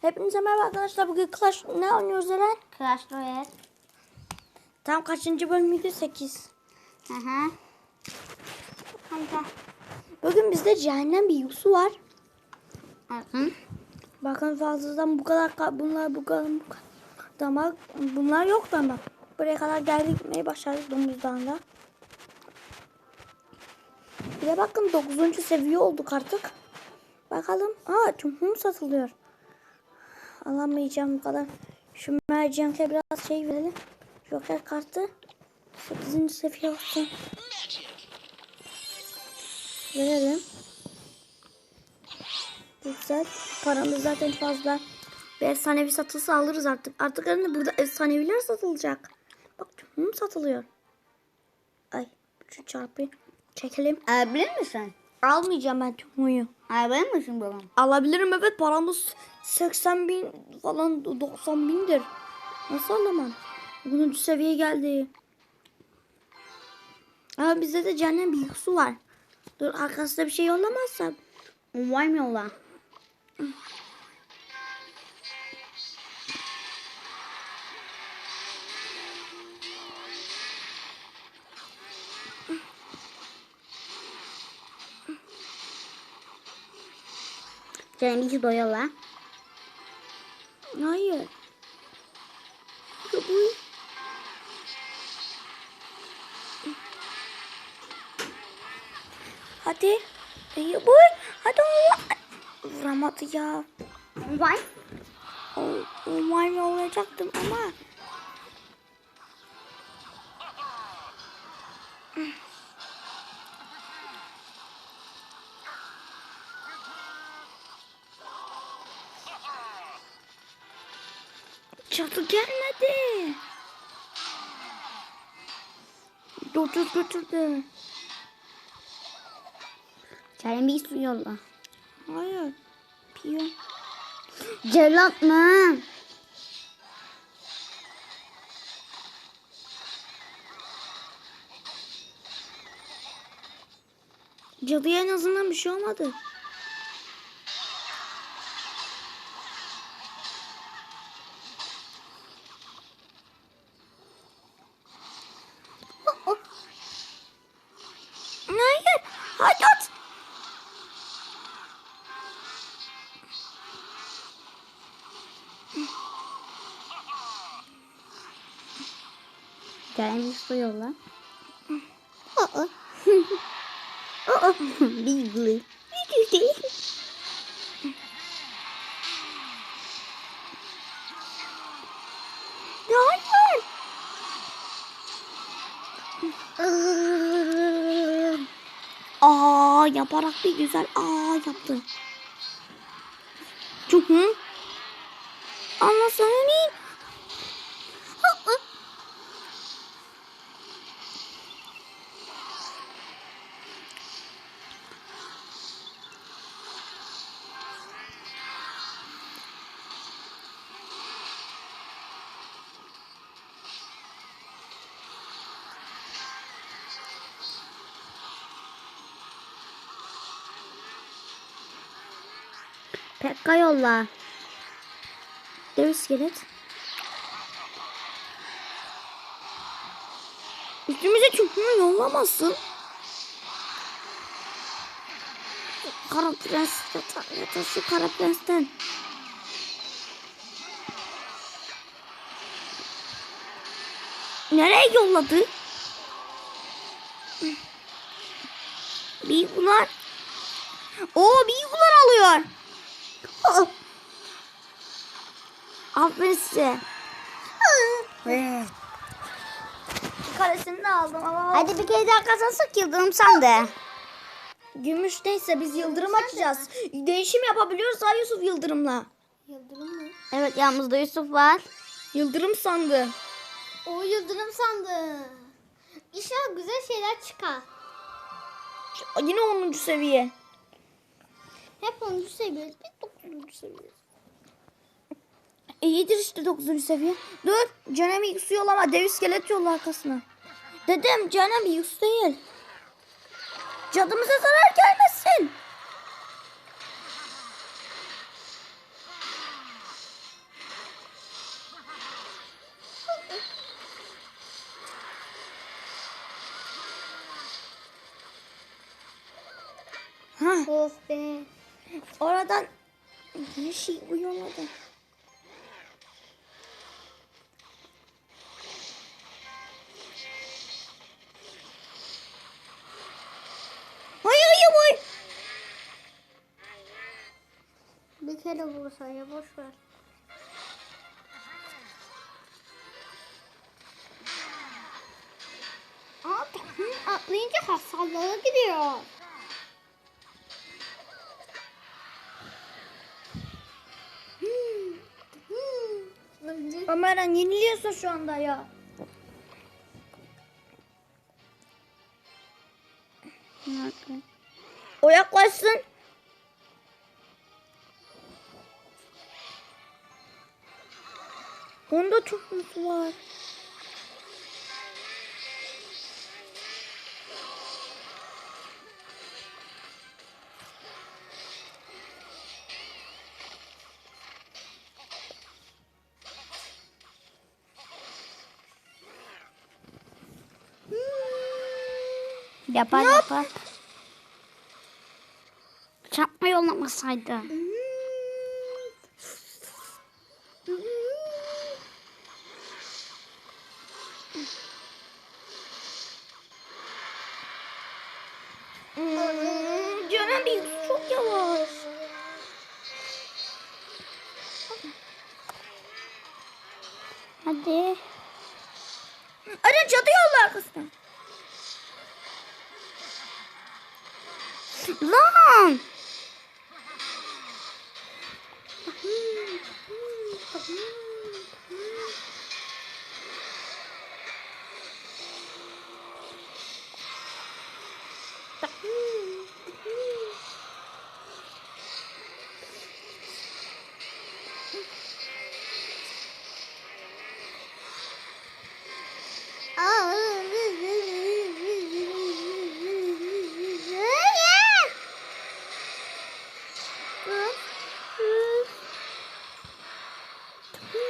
Hepinize merhaba arkadaşlar. Bugün Clash ne oynuyoruz Eren? Clash Royale. Tam kaçıncı bölümüydü? 8. Hı hı. Hadi. Bugün bizde cehennem bir yusu var. Hı. Bakın fazladan bu kadar ka- bunlar bu kadar bu kadar. Damak bunlar yok ama buraya kadar geldik gitmeye başladık domuzdan da. Bir de bakın 9. seviye olduk artık. Bakalım. Aa tümhüm satılıyor. Alamayacağım kadar. Şu mercanke biraz şey verelim. Joker kartı. 8. seviye olsun. Verelim. Güzel. Paramız zaten fazla. Bir efsanevi satılsa alırız artık. Artık hani burada efsaneviler satılacak. Bak tüm satılıyor. Ay şu çarpı çekelim. Alabilir misin? Almayacağım ben tümüyü. Alabilir misin babam? Alabilirim evet paramız 80 bin falan 90 bindir. Nasıl alamam? 10. seviye geldi. Ama bizde de cehennem bir su var. Dur arkasında bir şey yollamazsam. Mı yolla? Canım iki doyala. Hayır. Ya bu Hadi. Ya bu. Hadi. Vuramadı ya. O, o maymun olacaktım ama. 400 götürdü. Kerem bir ismi yolla. Hayır. Piyon. Celat mı? Cadıya en azından bir şey olmadı. Bir su yolla. Aa. Bigly. Hayır. Aa yaparak bir güzel aa yaptı. Çok hı? Ama sana ne? Pekka yolla. Dev iskelet. Üstümüze çökümü yollamazsın. Kara prens yata şu kara prensten. Nereye yolladı? Bigular. Oo bigular alıyor. Aa. Aferin size. Karesini de aldım ama Hadi bir kere daha kazansak yıldırım sen de. gümüş neyse biz yıldırım açacağız. Değişim yapabiliyoruz ha Yusuf yıldırımla. Yıldırım mı? Evet yanımızda Yusuf var. Yıldırım sandı. O yıldırım sandı. İnşallah güzel şeyler çıkar. Yine 10. seviye. Hep 10. seviyeyiz. Biz 9. seviyeyiz. E işte 9. seviye. Dur Canem canım X yollama. Dev iskelet yolla arkasına. Dedim canım X değil. Cadımıza zarar gelmesin. Hah. Of be oradan bir şey uyumadı. Bir kere vursa ya boş ver. Ömer'en yeniliyorsun şu anda ya. O yaklaşsın. Onda çok mutlu var. Yapar yapar. Çarpma yollamasaydı. Canım bir çok yavaş. Hadi. Ara cadı yolla arkasına. Lan.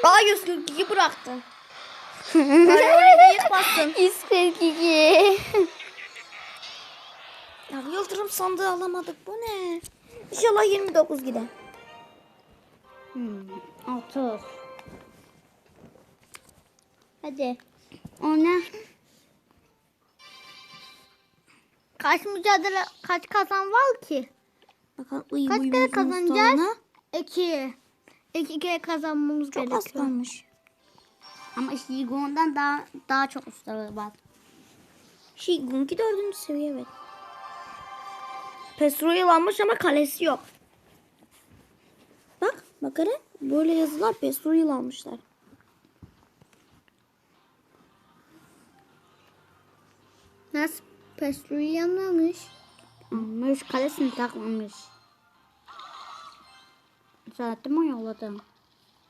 Aa 142 bıraktı. Hayır oraya da yet bastın. 142. Ya yıldırım sandığı alamadık. Bu ne? İnşallah 29 gider. Hmm, 30. Hadi. O ne? Kaç mücadele, kaç kazan var ki? Bakalım iyi Kaç bu kere kazanacağız? stağına. İki. Kere kazanmamız Çok gerekiyor. kalmış. Ama Shigon'dan daha daha çok ustaları var. Şey Gunki dördüncü seviye evet. Pesro'yu almış ama kalesi yok. Bak bakalım böyle yazılar Pesro'yu almışlar. Nasıl? Pestru'yu yanmamış. Almış kalesini takmamış. Zaten mi yolladım?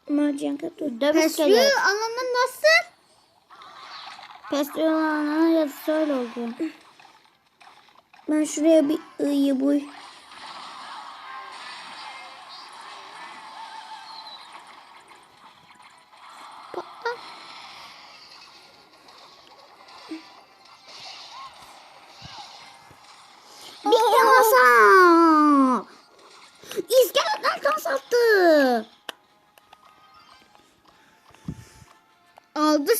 Mercan dur. Dövüş kelet. alanı nasıl? Pestilana yazısı öyle oldu. Ben şuraya bir ıyı buy. Bir yasa.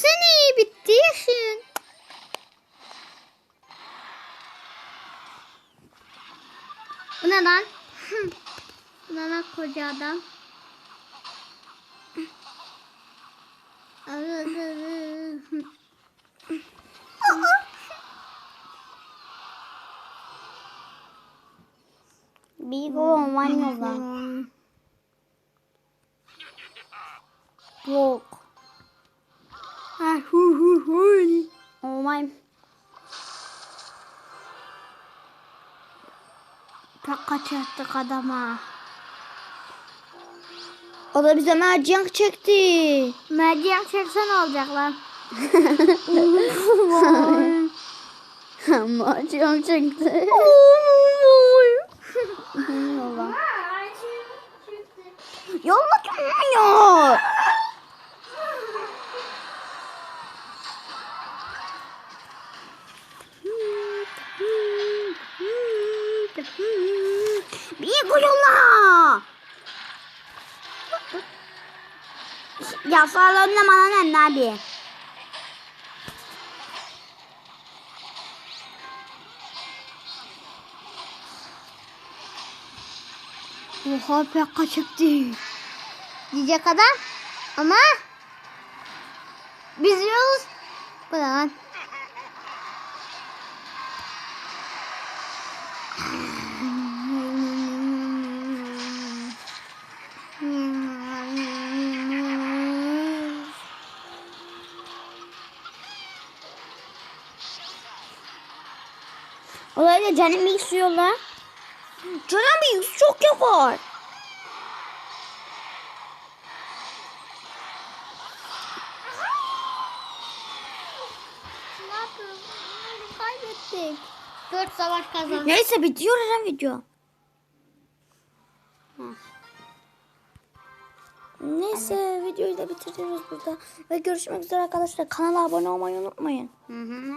Seni. Bitti yaşın. Bu ne lan? Bu ne lan koca adam? Bigo one yolla. Yok. Ha hu hu hu. Oh my. Tak kaçırttık adama. O da bize mercan çekti. Merdiven çeksen olacak lan. Macam çıktı. Bana ne abi? Oha pek kaçık değil. Diyecek. Ama biz yiyoruz. Bu lan? Olayla canım istiyorlar. Canım bir çok yapıyoruz? Kaybettik. Dört savaş kazandık. Neyse bitiyor lan video. Neyse videoyu da bitiriyoruz burada. Ve görüşmek üzere arkadaşlar. Kanala abone olmayı unutmayın. Hı hı.